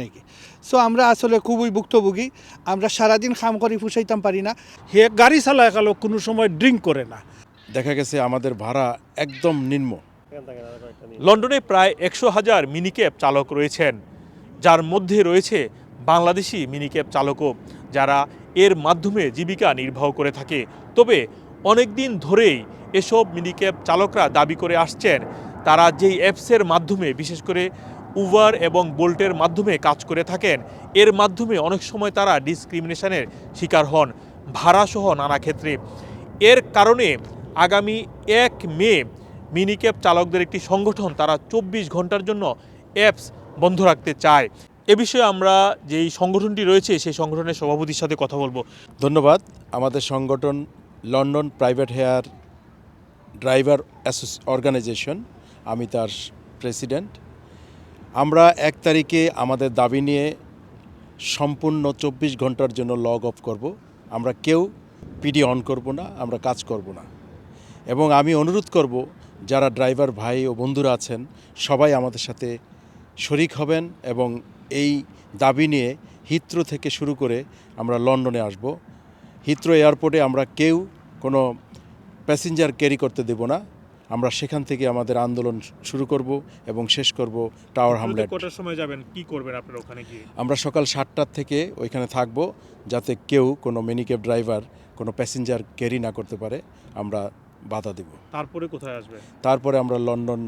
নাকি? সো আমরা আসলে খুবই ভুক্তভোগী। আমরা সারাদিন খাম করি ফুসাইতাম পারি না। হে গাড়ি চালায় কালো কোনো সময় ড্রিঙ্ক করে না। দেখা গেছে আমাদের ভাড়া একদম নিম্ন। লন্ডনে প্রায় একশো হাজার মিনিক্যাব চালক রয়েছেন। যার মধ্যে রয়েছে বাংলাদেশি মিনিক্যাব চালকও যারা এর মাধ্যমে জীবিকা নির্বাহ করে থাকে। তবে অনেক দিন ধরেই এসব মিনিক্যাব চালকরা দাবি করে আসছেন তারা যেই অ্যাপসের মাধ্যমে বিশেষ করে উবার এবং বোল্টের মাধ্যমে কাজ করে থাকেন। এর মাধ্যমে অনেক সময় তারা ডিসক্রিমিনেশনের শিকার হন, ভাড়াসহ নানা ক্ষেত্রে। এর কারণে আগামী এক মে মিনিক্যাব চালকদের একটি সংগঠন তারা চব্বিশ ঘণ্টার জন্য অ্যাপস বন্ধ রাখতে চায়। এ বিষয়ে আমরা যেই সংগঠনটি রয়েছে, সেই সংগঠনের সভাপতির সাথে কথা বলব। ধন্যবাদ। আমাদের সংগঠন London private hire driver organization. আমি তার প্রেসিডেন্ট। আমরা এক তারিখে আমাদের দাবি নিয়ে সম্পূর্ণ চব্বিশ ঘণ্টার জন্য লগ অফ করব। আমরা কেউ পিডি অন করব না, আমরা কাজ করব না। এবং আমি অনুরোধ করব, যারা ড্রাইভার ভাই ও বন্ধুরা আছেন, সবাই আমাদের সাথে শরিক হবেন এবং এই দাবি নিয়ে হিথ্রো থেকে শুরু করে আমরা লন্ডনে আসব। হিথ্রো এয়ারপোর্টে আমরা কেউ কোনো প্যাসেঞ্জার ক্যারি করতে দেব না। আমরা সেখান থেকে আমাদের আন্দোলন শুরু করব এবং শেষ করব টাওয়ার হামলেট কটার সময় যাবেন? কি করবেন আপনারা ওখানে গিয়ে? আমরা সকাল সাতটার থেকে ওইখানে থাকব যাতে কেউ কোনো মিনিক্যাব ড্রাইভার কোনো প্যাসেঞ্জার ক্যারি না করতে পারে। আমরা বাধা দেব। তারপরে কোথায় আসবেন? তারপরে আমরা লন্ডন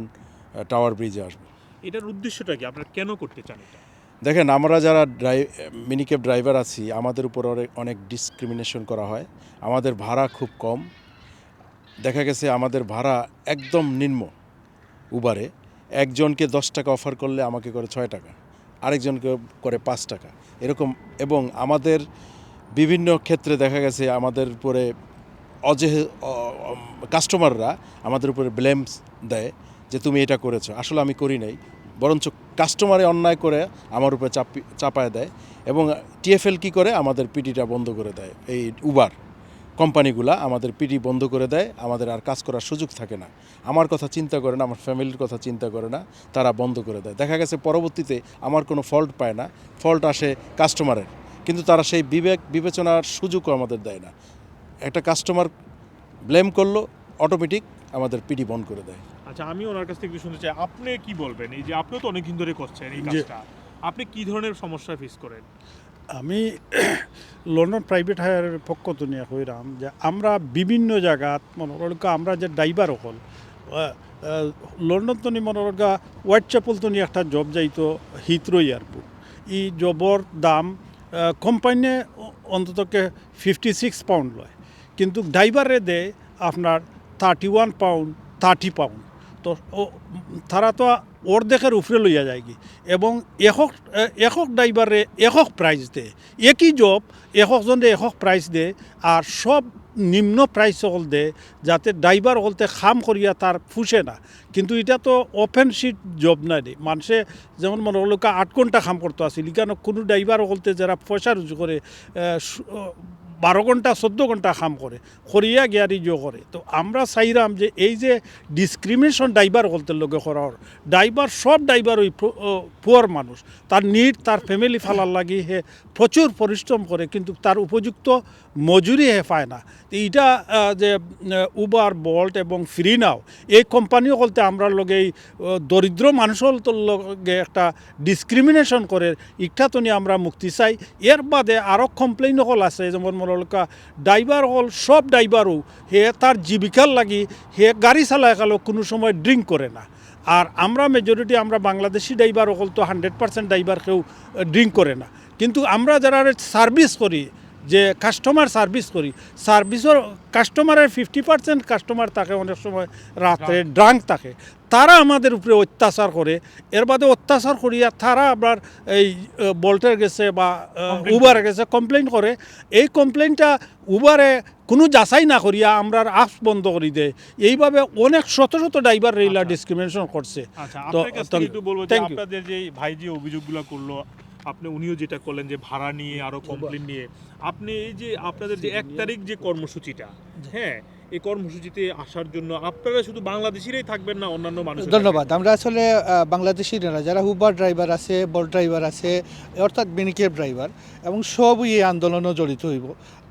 টাওয়ার ব্রিজে আসব। এটার উদ্দেশ্যটা কি? আপনারা কেন করতে চান এটা? দেখেন আমরা যারা ড্রাই মিনিক্যাব ড্রাইভার আছি আমাদের উপর অনেক ডিসক্রিমিনেশন করা হয়। আমাদের ভাড়া খুব কম। দেখা গেছে আমাদের ভাড়া একদম নিম্ন উবারে একজনকে দশ টাকা অফার করলে আমাকে করে ছয় টাকা, আরেকজনকে করে পাঁচ টাকা। এরকম, এবং আমাদের বিভিন্ন ক্ষেত্রে দেখা গেছে আমাদের উপরে অজেহ কাস্টমাররা আমাদের উপরে ব্লেমস দেয় যে তুমি এটা করেছ। আসলে আমি করি নাই, বরঞ্চ কাস্টমারে অন্যায় করে আমার উপরে চাপি, চাপায় দেয় এবং টিএফএল কি করে? আমাদের পিটিটা বন্ধ করে দেয় এই উবার কোম্পানিগুলা আমাদের পিটি বন্ধ করে দেয় আমাদের আর কাজ করার সুযোগ থাকে না। আমার কথা চিন্তা করে না আমার ফ্যামিলির কথা চিন্তা করে না তারা বন্ধ করে দেয়। দেখা গেছে পরবর্তীতে আমার কোনো ফল্ট পায় না ফল্ট আসে কাস্টমারের কিন্তু তারা সেই বিবেক বিবেচনার সুযোগও আমাদের দেয় না। একটা কাস্টমার ব্লেম করল অটোমেটিক আমাদের পিটি বন্ধ করে দেয়। আচ্ছা আমি ওনার কাছ থেকে একটু শুনতে চাই। আপনি কি বলবেন? এই যে আপনিও তো অনেকদিন ধরে করছেন এই কাজটা। আপনি কি ধরনের সমস্যা ফেস করেন? আমি লন্ডন প্রাইভেট হায়ারের পক্ষ নিয়ে কইরাম যে আমরা বিভিন্ন জায়গাত মনে করো আমরা যে ড্রাইভার হল লন্ডন তো মনে হোয়াইট চ্যাপল তো একটা জব যাইতো হিথ্রো এয়ারপোর্ট ই জবর দাম কোম্পানিয়ে অন্ততকে ফিফটি সিক্স পাউন্ড লয়। কিন্তু ড্রাইভারে দেয় আপনার thirty one pound thirty pound তো ও- তারা তো অর্ধেকের উপরে লইয়া যায় কি। এবং একক একক ড্রাইভারে একক প্রাইস দে একই জব এককজনে একক প্রাইস দে আর সব নিম্ন প্রাইস সকল দে যাতে ড্রাইভার হলতে খাম করিয়া তার ফুসে না। কিন্তু এটা তো ওপেন সিট জব নাই দে মানুষে যেমন মনে হলো আট ঘণ্টা খাম করতে আসিল। কেন? কোনো ড্রাইভার হলতে যারা পয়সা রুজু করে বারো ঘণ্টা, চোদ্দ ঘণ্টা কাম করে করিয়া গিয়ারি জো করে তো আমরা চাইরাম যে এই যে ডিসক্রিমিনেশন ড্রাইভার বলতে লোকে করার ড্রাইভার সব ড্রাইভার ওই পুয়ার মানুষ তার নিট তার ফ্যামিলি ফালার লাগি হে প্রচুর পরিশ্রম করে, কিন্তু তার উপযুক্ত মজুরি হে পায় না। এইটা যে উবার বল্ট এবং ফ্রি নাও এই কোম্পানিও বলতে আমরা লগে এই দরিদ্র মানুষের লগে একটা ডিসক্রিমিনেশন করে ইটা তো নিয়ে আমরা মুক্তি চাই। এর বাদে আরও কমপ্লেইন হল আছে, যেমন মনে ড্রাইভার হল, সব ড্রাইভারও হে তার জীবিকার লাগি, হে গাড়ি চালায় কালো কোনো সময় ড্রিঙ্ক করে না। আর আমরা মেজরিটি আমরা বাংলাদেশি ড্রাইভার হল তো হান্ড্রেড পার্সেন্ট ড্রাইভার কেউ ড্রিঙ্ক করে না। কিন্তু আমরা যারা সার্ভিস করি যে কাস্টমার সার্ভিস করি সার্ভিসের কাস্টমারের ফিফটি পার্সেন্ট কাস্টমার থাকে অনেক সময় রাত্রে ড্রাঙ্ক থাকে। তারা আমাদের উপরে অত্যাচার করে। এর বাদে অত্যাচার করিয়া তারা আবার এই বল্টের গেছে বা উবারে গেছে কমপ্লেন করে। এই কমপ্লেনটা উবারে কোনো যাচাই না করিয়া আমরা আপস বন্ধ করে দেয়। এইভাবে অনেক শত শত ড্রাইভার রেইলা আচ্ছা। ডিসক্রিমিনেশন করছে। আচ্ছা তো বলব যে আপনাদের যে ভাই যে অভিযোগগুলো করল আপনি উনিও যেটা করলেন যে ভাড়া নিয়ে আরও কমপ্লেন নিয়ে আপনি এই যে আপনাদের যে এক তারিখ যে কর্মসূচিটা হ্যাঁ এই কর্মসূচিতে আসার জন্য আপনারা শুধু বাংলাদেশিরাই থাকবেন না অন্যান্য মানুষ ধন্যবাদ। আমরা আসলে বাংলাদেশিরা যারা উবার ড্রাইভার আছে বল ড্রাইভার আছে অর্থাৎ মিনিকেপ ড্রাইভার এবং সবই এই আন্দোলনও জড়িত হইব।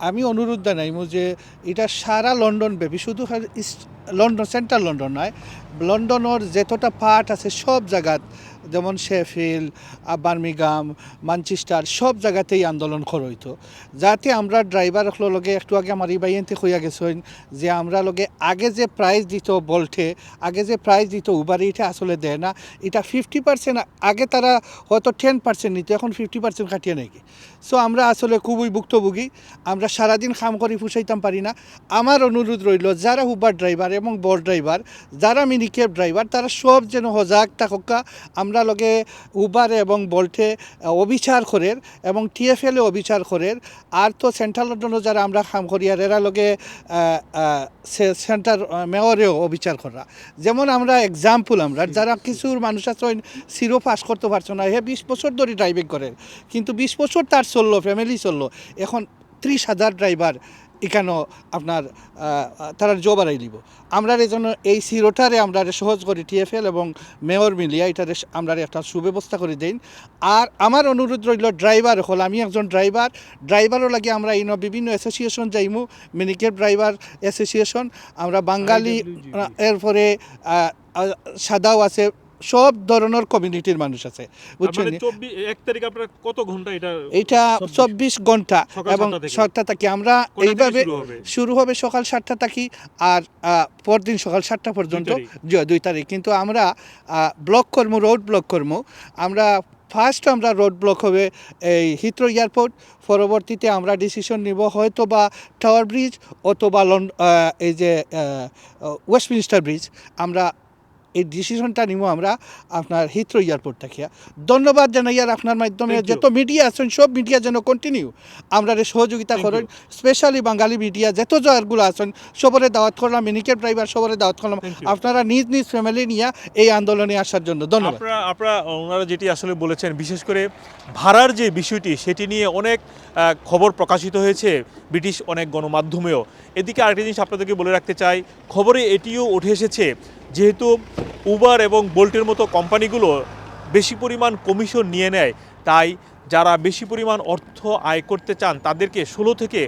আমি অনুরোধ জানাইমু যে এটা সারা লন্ডন ব্যাপী শুধু লন্ডন সেন্ট্রাল লন্ডন নয় লন্ডনের যতটা পার্ট আছে সব জায়গাত যেমন শেফিল বার্মিগাম মানচেস্টার সব জায়গাতেই আন্দোলন করইতো যাতে আমরা ড্রাইভার লগে একটু আগে আমার এই বাইনতে হইয়া গেছেন যে আমরা লগে আগে যে প্রাইস দিত বলটে, আগে যে প্রাইস দিত উবারে এটা আসলে দেয় না। এটা ফিফটি পার্সেন্ট আগে তারা হয়তো টেন পার্সেন্ট নিত, এখন ফিফটি পার্সেন্ট কাটিয়ে নাকি সো আমরা আসলে খুবই ভুক্তভোগী। আমরা সারাদিন খাম করে, পুষাইতাম পারি না। আমার অনুরোধ রইল, যারা উবার ড্রাইভার এবং বল ড্রাইভার যারা মিনি ক্যাব ড্রাইভার তারা সব যেন সজাগ থাকা আমরা লগে উবার এবং বল্টে অবিচার করের এবং টিএফএলে অবিচার করের আর তো সেন্ট্রাল লন্ডনও যারা আমরা কাম করি আর এরা লগে সেন্টার মেয়রেও অবিচার করা যেমন আমরা এক্সাম্পল আমরা, যারা কিছুর মানুষ আছে সিরো পাস করতে পারছ না হে বিশ বছর ধরে ড্রাইভিং করেন। কিন্তু বিশ বছর তার চলল ফ্যামিলি চলল। এখন ত্রিশ হাজার ড্রাইভার এখানেও আপনার তারা জব দিব আমরা এই জন্য এই সিরোটারে আমরা সহজ করি টিএফএল এবং মেয়র মিলিয়া এটারে আমরা একটা সুব্যবস্থা করে দিন আর আমার অনুরোধ রইল ড্রাইভার হল আমি একজন ড্রাইভার। ড্রাইভারও লাগে আমরা এই বিভিন্ন অ্যাসোসিয়েশন যাইমু মিনিকেট ড্রাইভার অ্যাসোসিয়েশন আমরা বাঙালি এরপরে সাদাও আছে সব ধরনের কমিউনিটির মানুষ আছে বুঝছেন? মানে এক তারিখ আপনার কত ঘণ্টা এটা এইটা চব্বিশ? ঘণ্টা এবং সাতটা থাকি। আমরা এইভাবে শুরু হবে? সকাল সাতটা থাকি আর পরদিন সকাল সাতটা পর্যন্ত? জি- দুই তারিখ। কিন্তু আমরা ব্লক কর্ম রোড ব্লক কর্ম। আমরা ফার্স্ট আমরা রোড ব্লক হবে এই হিথ্রো এয়ারপোর্ট পরবর্তীতে আমরা ডিসিশন নিব হয়তো বা টাওয়ার ব্রিজ অথবা লন্ড এই যে ওয়েস্টমিনিস্টার ব্রিজ আমরা এই ডিসিশনটা নিব আমরা আপনার হিথ্রো এয়ারপোর্ট থেকে ধন্যবাদ জানাই আর আপনার মাধ্যমে যত মিডিয়া আছেন সব মিডিয়া যেন কন্টিনিউ আমরা সহযোগিতা করেন স্পেশালি বাঙালি মিডিয়া যত জায়গাগুলো আছেন সবরে দাওয়াত করলাম মিনিকেট ড্রাইভার সবরে দাওয়াত করলাম। আপনারা নিজ নিজ ফ্যামিলি নিয়ে এই আন্দোলনে আসার জন্য। ধন্যবাদ। আপনারা আপনারা ওনারা যেটি আসলে বলেছেন বিশেষ করে ভাড়ার যে বিষয়টি সেটি নিয়ে অনেক খবর প্রকাশিত হয়েছে ব্রিটিশ অনেক গণমাধ্যমেও। এদিকে আরেকটি জিনিস আপনাদেরকে বলে রাখতে চাই খবরে এটিও উঠে এসেছে যেহেতু উবার এবং বোল্টের মতো কোম্পানিগুলো বেশি পরিমাণ কমিশন নিয়ে নেয়, তাই যারা বেশি পরিমাণ অর্থ আয় করতে চান, তাদেরকে ষোলো থেকে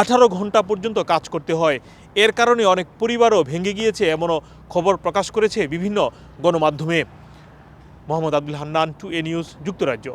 আঠারো ঘণ্টা পর্যন্ত কাজ করতে হয়। এর কারণে অনেক পরিবারও ভেঙে গিয়েছে, এমনও খবর প্রকাশ করেছে বিভিন্ন গণমাধ্যমে। Mohammad Abdul Hannan, two A news, যুক্তরাজ্য।